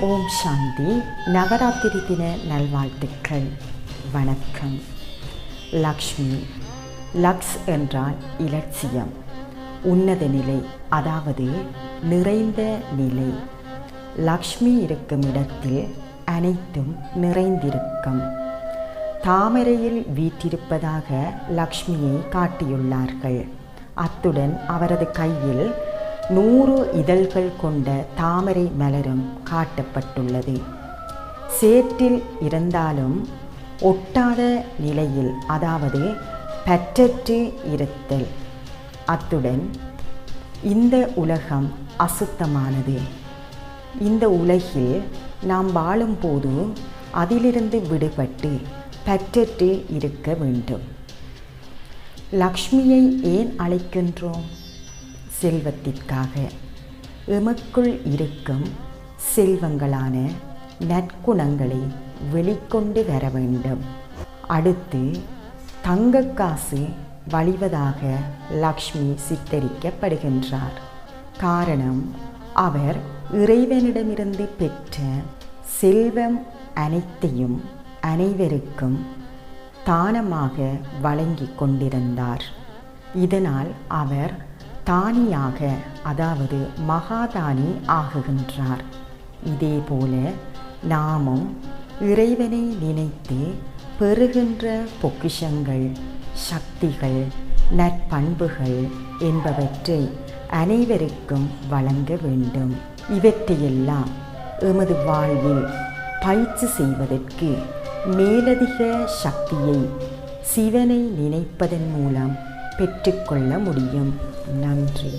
ஓம் சாந்தி. நவராத்திரி தின நல்வாழ்த்துக்கள். வணக்கம். லக்ஷ்மி லக்ஸ் என்றால் இலட்சியம். உன்னத நிலை அதாவது நிறைந்த நிலை. லக்ஷ்மி இருக்கும் இடத்தில் அனைத்தும் நிறைந்திருக்கும். தாமரையில் வீற்றிருப்பதாக லக்ஷ்மியை காட்டியுள்ளார்கள். அத்துடன் அவரது கையில் நூறு இதழ்கள் கொண்ட தாமரை மலரும் காட்டப்பட்டுள்ளது. சேற்றில் இருந்தாலும் ஒட்டாத நிலையில் அதாவது பற்றற்று இருத்தல். அத்துடன் இந்த உலகம் அசுத்தமானது. இந்த உலகில் நாம் வாழும்போது அதிலிருந்து விடுபட்டு பற்றற்று இருக்க வேண்டும். லக்ஷ்மியை ஏன் அழைக்கின்றோம்? செல்வத்திற்காக. எமக்குள் இருக்கும் செல்வங்களான நற்குணங்களை வெளிக்கொண்டு வர வேண்டும். அடுத்து தங்கக்காசு வழிவதாக லக்ஷ்மி சித்தரிக்கப்படுகின்றார். காரணம் அவர் இறைவனிடமிருந்து பெற்ற செல்வம் அனைத்தையும் அனைவருக்கும் தானமாக வழங்கி கொண்டிருந்தார். இதனால் அவர் தானியாக அதாவது மகாதானி ஆகுகின்றார். இதேபோல நாமும் இறைவனை நினைத்து பெறுகின்ற பொக்கிஷங்கள் சக்திகள் நற்பண்புகள் என்பவற்றை அனைவருக்கும் வழங்க வேண்டும். இவற்றையெல்லாம் எமது வாழ்வில் பயிற்சி செய்வதற்கு மேலதிக சக்தியை சிவனை நினைப்பதன் மூலம் பெற்றுக்கொள்ள முடியும். நன்றி.